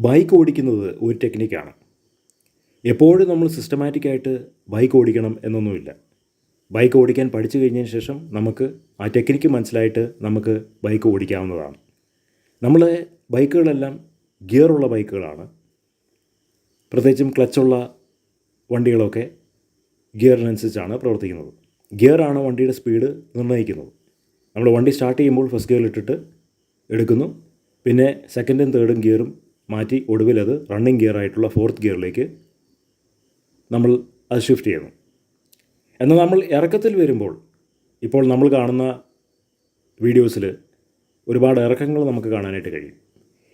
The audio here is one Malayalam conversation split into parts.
ബൈക്ക് ഓടിക്കുന്നത് ഒരു ടെക്നിക്കാണ്. എപ്പോഴും നമ്മൾ സിസ്റ്റമാറ്റിക്കായിട്ട് ബൈക്ക് ഓടിക്കണം എന്നൊന്നുമില്ല. ബൈക്ക് ഓടിക്കാൻ പഠിച്ചു കഴിഞ്ഞതിന് ശേഷം നമുക്ക് ആ ടെക്നിക്ക് മനസ്സിലായിട്ട് നമുക്ക് ബൈക്ക് ഓടിക്കാവുന്നതാണ്. നമ്മളെ ബൈക്കുകളെല്ലാം ഗിയറുള്ള ബൈക്കുകളാണ്. പ്രത്യേകിച്ചും ക്ലച്ചുള്ള വണ്ടികളൊക്കെ ഗിയറിനനുസരിച്ചാണ് പ്രവർത്തിക്കുന്നത്. ഗിയറാണ് വണ്ടിയുടെ സ്പീഡ് നിർണയിക്കുന്നത്. നമ്മൾ വണ്ടി സ്റ്റാർട്ട് ചെയ്യുമ്പോൾ ഫസ്റ്റ് ഗിയറിലിട്ടിട്ട് എടുക്കുന്നു. പിന്നെ സെക്കൻഡും തേർഡും ഗിയറും മാറ്റി ഒടുവിൽ അത് റണ്ണിങ് ഗിയർ ആയിട്ടുള്ള ഫോർത്ത് ഗിയറിലേക്ക് നമ്മൾ അത് ഷിഫ്റ്റ് ചെയ്യുന്നു എന്നാൽ നമ്മൾ ഇറക്കത്തിൽ വരുമ്പോൾ ഇപ്പോൾ നമ്മൾ കാണുന്ന വീഡിയോസിൽ ഒരുപാട് ഇറക്കങ്ങൾ നമുക്ക് കാണാനായിട്ട് കഴിയും.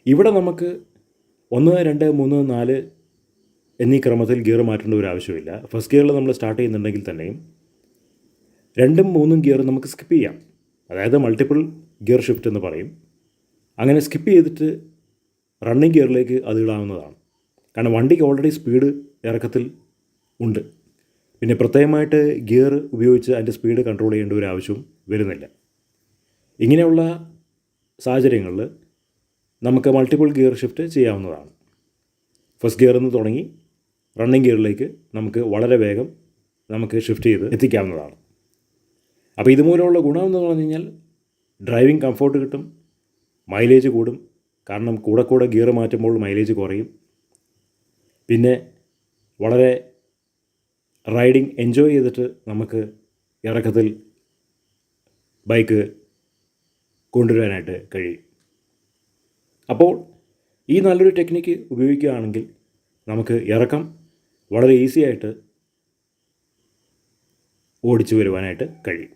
ഇവിടെ നമുക്ക് ഒന്ന് രണ്ട് മൂന്ന് നാല് എന്നീ ക്രമത്തിൽ ഗിയർ മാറ്റേണ്ട ഒരു ആവശ്യമില്ല. ഫസ്റ്റ് ഗിയറിൽ നമ്മൾ സ്റ്റാർട്ട് ചെയ്യുന്നുണ്ടെങ്കിൽ തന്നെയും രണ്ടും മൂന്നും ഗിയർ നമുക്ക് സ്കിപ്പ് ചെയ്യാം. അതായത് മൾട്ടിപ്പിൾ ഗിയർ ഷിഫ്റ്റ് എന്ന് പറയും. അങ്ങനെ സ്കിപ്പ് ചെയ്തിട്ട് റണ്ണിങ് ഗിയറിലേക്ക് അത് ഇടാവുന്നതാണ്. കാരണം വണ്ടിക്ക് ഓൾറെഡി സ്പീഡ് ഇറക്കത്തിൽ ഉണ്ട്. പിന്നെ പ്രത്യേകമായിട്ട് ഗിയർ ഉപയോഗിച്ച് അതിന്റെ സ്പീഡ് കൺട്രോൾ ചെയ്യേണ്ട ഒരു ആവശ്യവും വരുന്നില്ല. ഇങ്ങനെയുള്ള സാഹചര്യങ്ങളിൽ നമുക്ക് മൾട്ടിപ്പിൾ ഗിയർ ഷിഫ്റ്റ് ചെയ്യാവുന്നതാണ്. ഫസ്റ്റ് ഗിയറിൽ നിന്ന് തുടങ്ങി റണ്ണിങ് ഗിയറിലേക്ക് നമുക്ക് വളരെ വേഗം നമുക്ക് ഷിഫ്റ്റ് ചെയ്ത് എത്തിക്കാവുന്നതാണ്. അപ്പോൾ ഇതുമൂലമുള്ള ഗുണം എന്ന് പറഞ്ഞു കഴിഞ്ഞാൽ ഡ്രൈവിംഗ് കംഫോർട്ട് കിട്ടും മൈലേജ് കൂടും കാരണം കൂടെ കൂടെ ഗിയർ മാറ്റുമ്പോൾ മൈലേജ് കുറയും. പിന്നെ വളരെ റൈഡിങ് എൻജോയ് ചെയ്തിട്ട് നമുക്ക് ഇറക്കത്തിൽ ബൈക്ക് കൊണ്ടുവരാനായിട്ട് കഴിയും. അപ്പോൾ ഈ നല്ലൊരു ടെക്നിക്ക് ഉപയോഗിക്കുകയാണെങ്കിൽ നമുക്ക് ഇറക്കം വളരെ ഈസിയായിട്ട് ഓടിച്ചു വരുവാനായിട്ട് കഴിയും.